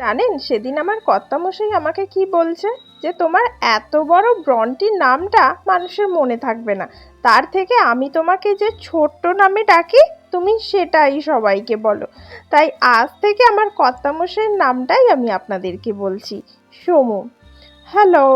জানেন, সেদিন আমার কর্তামশাই আমাকে কি বলছে? যে তোমার এত বড় ব্রন্টির নামটা মানুষের মনে থাকবে না। তার থেকে আমি তোমাকে যে ছোট্ট নামে ডাকি, তুমি সেটাই সবাইকে বলো। তাই আজ থেকে আমার কর্তামশাইয়ের নামটাই আমি আপনাদেরকে বলছি। সমু। হ্যালো,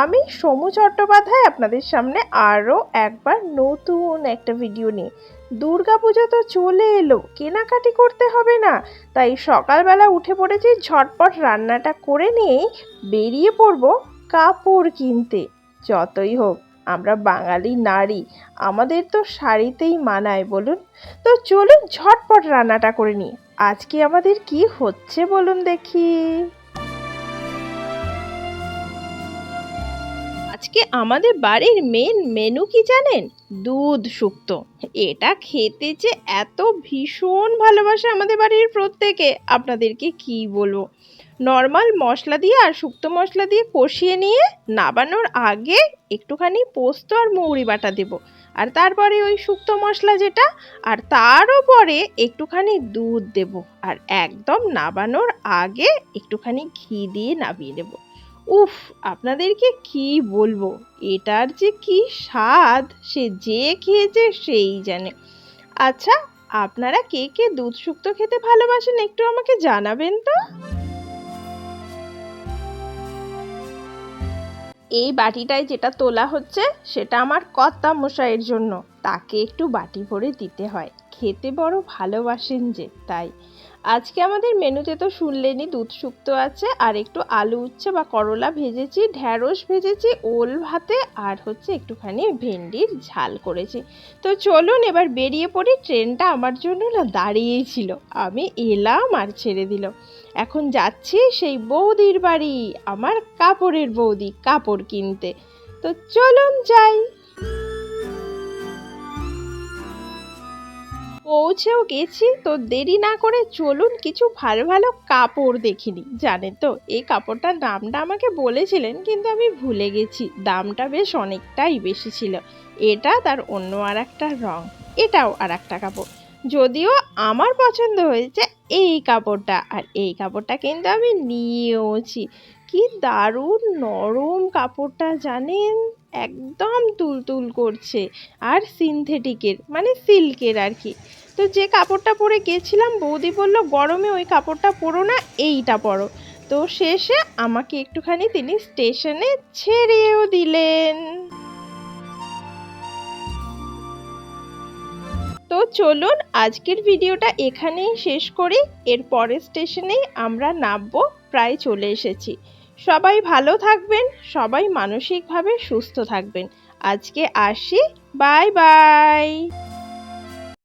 আমি সমু চট্টোপাধ্যায় আপনাদের সামনে আরও একবার নতুন একটা ভিডিও নিয়ে। দুর্গাপুজো তো চলে এলো, কেনাকাটি করতে হবে না। তাই সকালবেলা উঠে পড়েছি, ঝটপট রান্নাটা করে নিয়েই বেরিয়ে পড়ব কাপড় কিনতে। যতই হোক, আমরা বাঙালি নারী, আমাদের তো শাড়িতেই মানায় বলুন। তো চলুন ঝটপট রান্নাটা করে নিই। আজকে আমাদের কি হচ্ছে বলুন দেখি। আজকে আমাদের বাড়ির মেন মেনু কি জানেন? দুধ শুক্তো। এটা খেতে যে এত ভীষণ ভালোবাসে আমাদের বাড়ির প্রত্যেকে, আপনাদেরকে কি বলব? নর্মাল মশলা দিয়ে আর শুক্তো মশলা দিয়ে কষিয়ে নিয়ে নাবানোর আগে একটুখানি পোস্ত আর মৌরি বাটা দেব। আর তারপরে ওই শুক্তো মশলা যেটা, আর তারও পরে একটুখানি দুধ দেব। আর একদম নাবানোর আগে একটুখানি ঘি দিয়ে নামিয়ে নেব। উফ, আপনাদেরকে কি বলব? এটার যে কি স্বাদ, সে যে খেয়েছে সেই জানে। আচ্ছা আপনারা কে কে দুধ শুক্তো খেতে ভালোবাসেন একটু আমাকে জানাবেন তো? এই বাটিটায় যেটা তোলা হচ্ছে, সেটা আমার কর্তা মশাইয়ের জন্য। তাকে একটু বাটি ভরে দিতে হয়। খেতে বড় ভালোবাসেন যে, তাই। আজকে আমাদের মেনুতে তো শুনলেনি দুধ শুক্তো আছে, আর একটু আলু উচ্ছে বা করলা ভেজেছি, ঢ্যাঁড়স ভেজেছি, ওল ভাতে, আর হচ্ছে একটুখানি ভেন্ডির ঝাল করেছি। তো চলুন এবার বেরিয়ে পড়ি, ট্রেনটা আমার জন্য না দাঁড়িয়েই ছিল। আমি এলাম আর ছেড়ে দিল। এখন যাচ্ছি সেই বৌদির বাড়ি, আমার কাপড়ের বৌদি, কাপড় কিনতে। তো চলুন যাই। পৌঁছেও গেছি তো দেরি না করে চলুন কিছু ভালো ভালো কাপড় দেখিনি, জানেন তো? এই কাপড়টার নামটা আমাকে বলেছিলেন কিন্তু আমি ভুলে গেছি, দামটা বেশ অনেকটাই বেশি ছিল। এটা তার অন্য আর একটা রং, এটাও আর একটা কাপড়। যদিও আমার পছন্দ হয়েছে এই কাপড়টা, আর এই কাপড়টা কিন্তু আমি নিয়েওছি। কি দারুণ নরম কাপড়টা, জানেন? একদম তুলতুল করছে, আর সিনথেটিকের মানে সিল্কের আর কি। তো যে কাপড়টা পরে গেছিলাম, বৌদি বলল, গরমে ওই কাপড়টা পরো না, এইটা পরো। তো শেষে আমাকে একটুখানি তিনি স্টেশনে ছেড়েও দিলেন। তো চলুন, আজকের ভিডিওটা এখানেই শেষ করি। এর পরের স্টেশনেই আমরা নামবো, প্রায় চলে এসেছি। সবাই ভালো থাকবেন, সবাই মানসিকভাবে সুস্থ থাকবেন। আজকে আসি, বাই বাই।